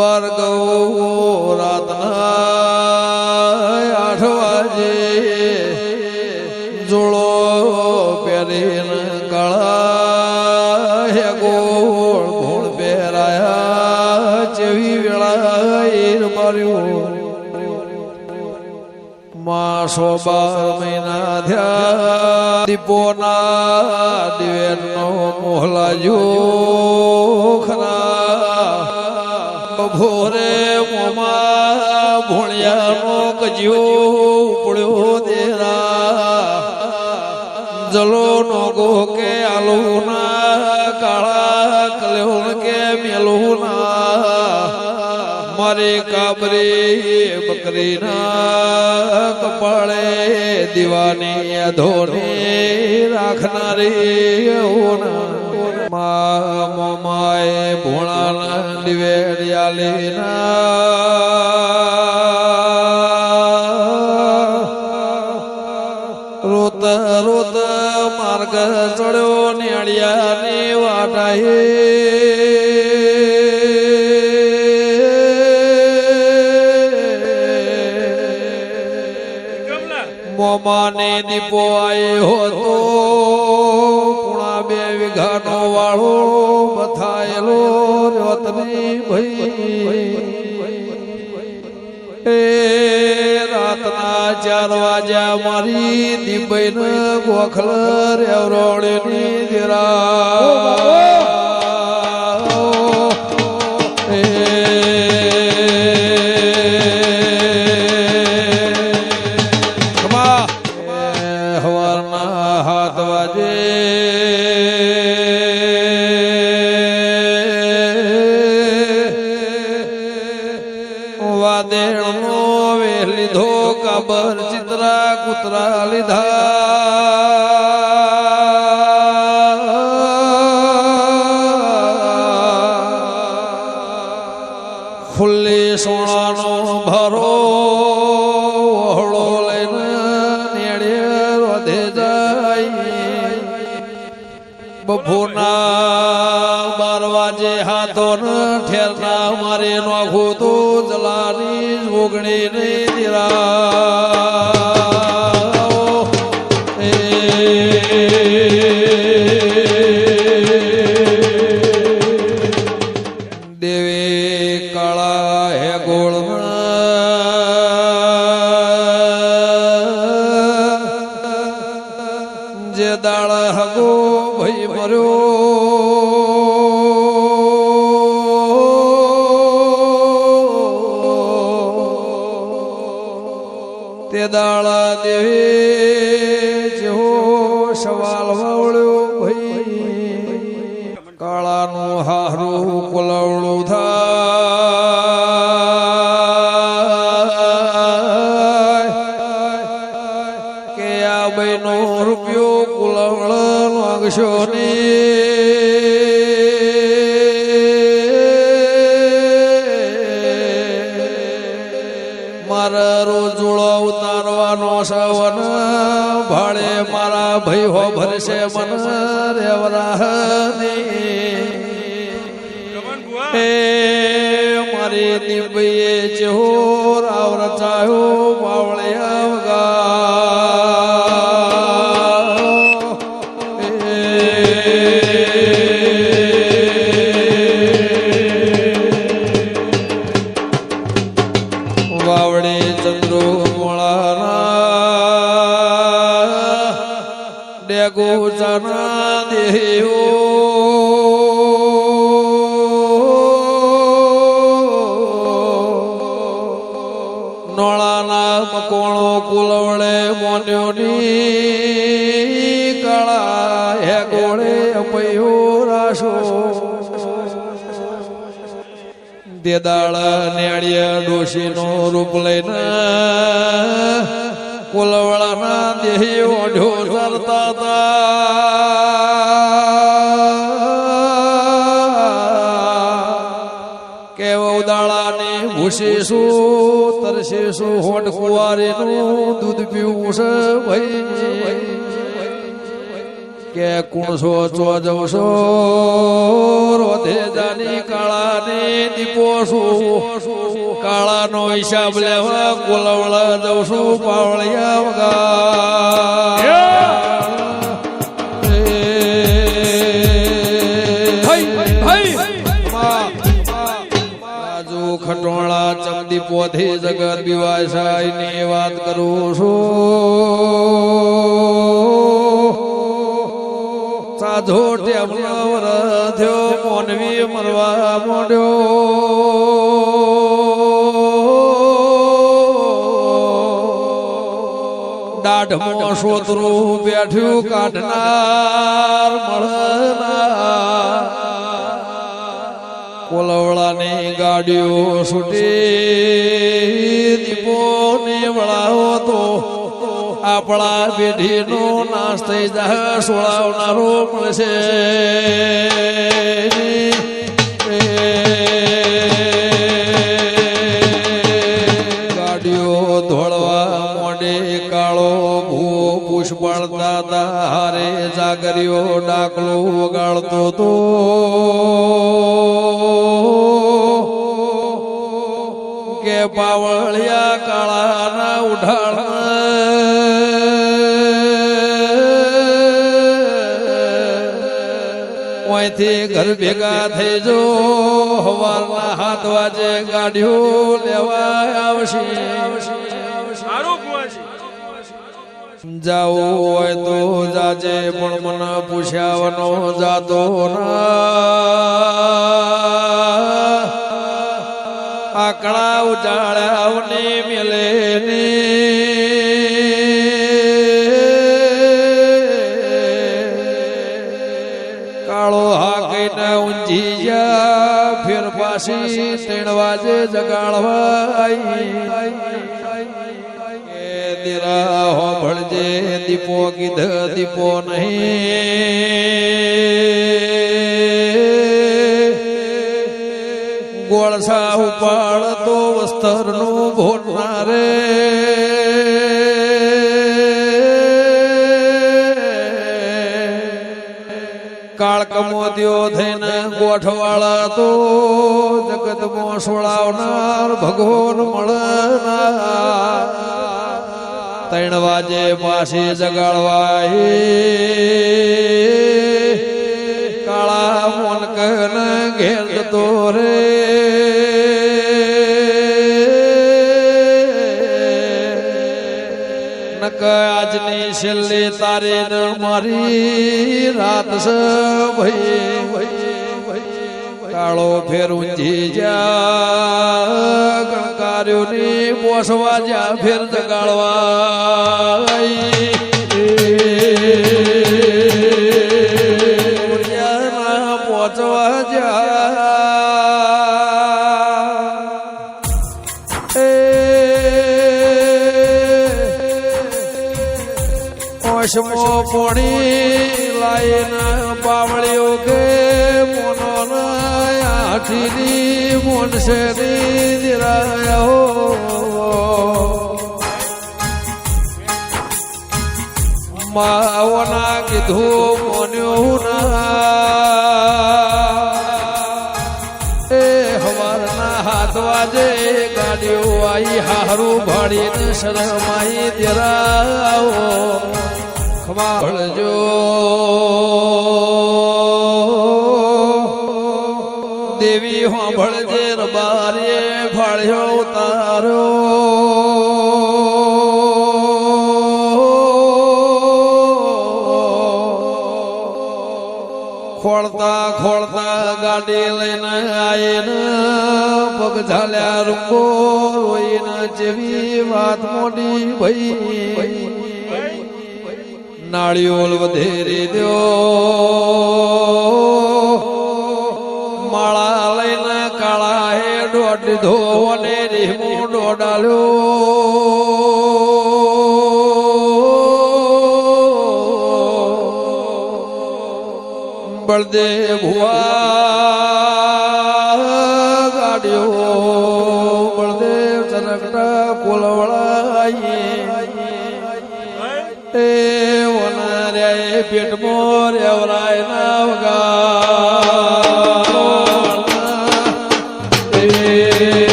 ભાર્ગવ રાતના આઠ વાજે જોડો પહેરીને કાળા ગોળ ગોળ પહેરાયા જેવી વેળા માર્યું. માસો બાર મહિના ધ્યા દીપોના દિવેરનો મોહલા જો ખરા. ભોરે મોમાં ભોણિયાનો કજ્યો ઉપડ્યો દેરા. જલો નો ગો કે આલુ ના કાળા કલ્યો કે મેલું ના મારે કાબરી બકરી ના કપાળે દીવાની ધોની રાખનારી મા મોમાએ ભોળાના દિવેડિયાલી ના રોત રોત માર્ગ ચડ્યો નેડિયાની વાટાએ મોમાને દીપો આયો હતો. બે વીઘાનો વાળો બથાયેલો રતની ભાઈ. એ રાતના ચાર વાગ્યા મારી દીપઈન ગોખલ રેવરોળીની દિરા સોનાનો ભરો વહોળો લઈને વધે જાય. બપોરના બાર વાજે હાથો ન ઠેરના મારે નોખું તો જલાની ઓગણી ને દીરા તે દાળા દેવી જેવો સવાલ વાવળ્યો ભાઈ. કાળાનું હારું કોલવડું થાય. કે આ બહેનો રૂપિયો કુલવળ માંગશો ને ભાઈ હો ભરશે મન રેવરાહની એ મારી દીપઈએ ચહોર મકોણો કુલવડે મોન્યોની કળા હે ગોળે અપયો રાશો. દેદાળ નેળિયા ડોશીનો રૂપ લઈને કુલવળાના દેહી ઓઢો ચાલતા હતા. કે શું ભૂસીશું તરસીશું હોટ કુવારીનું દૂધ પીવું છે ભાઈ. કે કુણસો ચો જવશો રોધે જાની કાળાની દીપો શું કાળાનો હિસાબ લેવા કોલવળા જવશું, પાવળિયા વગા. ખટોળા ચમદી પોથી જગત દિવાસાઈ ની વાત કરું છું. સાધો ટેમનો થયો, મોનવી મરવા મોડ્યો. દાઢમો શોતરું બેઠ્યું કાઢનાર મળનાર કોલવળાની ગાડીઓ છૂટી દીપો ને વળાવો તો આપણા પેઢીનો નાશ થઈ જાય, સોળાવનારો મળશે. ભૂ પુષ્પળતા તારે જાગરીઓ ડાકલો વગાડતો તો કે પાવળિયા કાળાના ઉઠાણ ઓયથી ઘર ભેગા થઈ જો હવારના હાથ વાજે ગાડીઓ લેવા આવશે. જાવું હોય તો જાજે પણ મને પૂછ્યાવનો જાતો ના. આકડા ઉજાળ્યાવને મેલે ને. કાળો હાકીને ઊંઝી જા ફેર પાછી ત્રણ વાજે જગાડવા દીરા હો ભણજે દીપો કીધ દીપો નહીં. ગોળસા ઉપાડ તો વસ્તરનું ભોટનારે કાળકમો દ્યો થઈને ગોઠવાળા તો જગતમાં સોળાવનાર ભગવાન મળનાર. ત્રણ વાજે પાસે જગાડવાય. કાળા મોનકન ઘેર જતો રે. નક આજની છેલ્લી તારે મારી રાત સ ભાઈ. કાળો ફેર ઊંધી જા ગણકાર્યોની પોસવા જા ફેર જગાડવા પોચવા જા ઓશમો પોણી લાઈન પાવળ્યો કે મોનો આઠીની મોનસેની દિરાયો માઓના કીધું મોન્યો ના એ હવારના હાથ વાજે ગાડીઓ આઈ હારું ભાડીને શરમાઈ દેરાવો ખમાળજો દેવી હોંભળજે રબારે ફાળ્યો તારો ખોળતા ખોળતા ગાડી લઈને આઈને પગ ઝાલ્યા રૂપો રોઈને જેવી વાત મોડી ભઈ. નાળિયોલ વધેરી દો માળા લઈને કાળા હે દોઢ ધો અને રીમું ડોડાલ્યો. બળદેવ ભુવા પેટમાં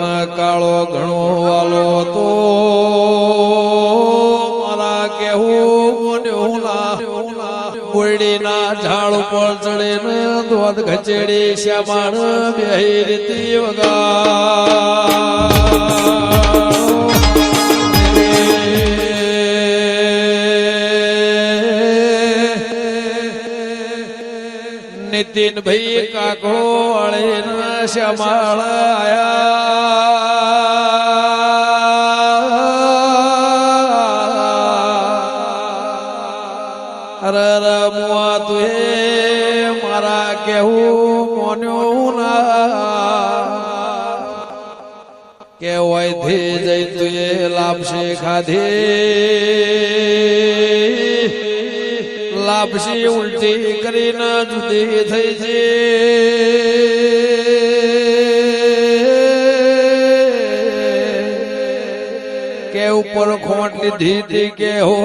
મને કાળો ઘણો વાલો તો મારા કેવું ના ઝાડ ઉપર ચડે ને દોધ ખચેડી શ્યામાણ બે રીતિ વગા. નીતિન ભાઈ કાકો અળે ના શ્યામાળ આયા. અરે રમવા તુએ મારા કેવું મોન્યો ના. કે વયથી જઈ તુએ લાપશે ખાધે. લાપસી ઉલટી કરીને જુદી થઈ છે? કે ઉપર ખોટ લીધી હતી કે હો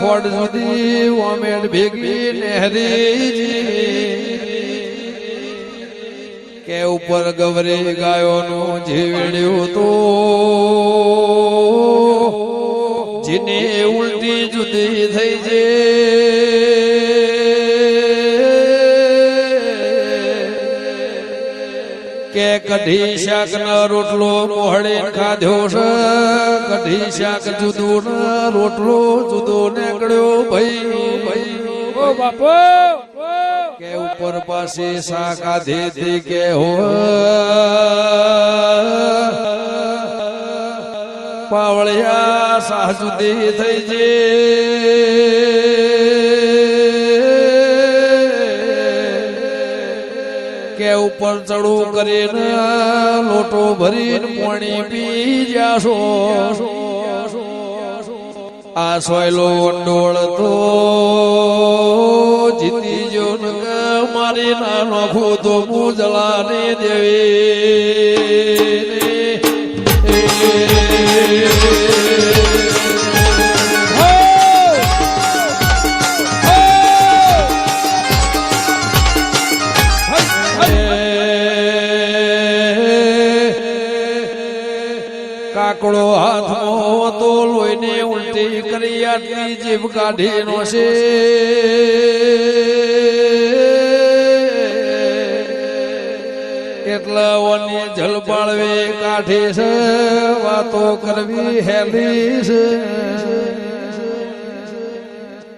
ખોટ સુધી ઓમેડ ભેગી નહેરી કે ઉપર ગવરી ગાયોનું જીવડ્યું તો. શાક નો રોટલો મોહળે ખાધ્યો છે. કઢી શાક જુદો ને રોટલો જુદો નીકળ્યો ભાઈ. ભાઈ ઓ બાપો! કે ઉપર પાસે શાક આધેથી કે હો. પાવળિયા સાહ જુદી થઈ છે કે ઉપર ચડું કરીને લોટો ભરીને પાણી પી જાશો. આ સોયલો ડોળ તો જીતી જો મારી ના નોખું તો હું જલાને દેવી. કાકડો હાથમાં તો લોહીને ઉલટી કરી આટલી જીભ કાઢી નો છે એટલા ઓની જલપાળવી કાઢી છે, વાતો કરવી હેલી છે.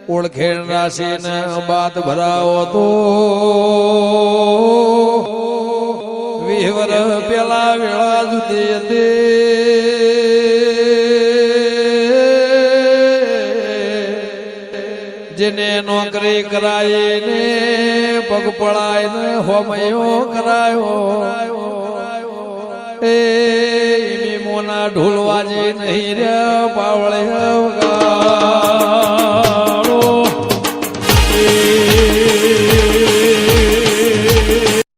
ઓળખેણ રાશિને બાદ ભરાવો તો વિહવર પેલા વેળા જુદી હતી જેને નોકરી કરાય ને પગ પડાય ને હોમયો કરાયો. એ મોના ઢોલવાજી નહીં રે પાવળે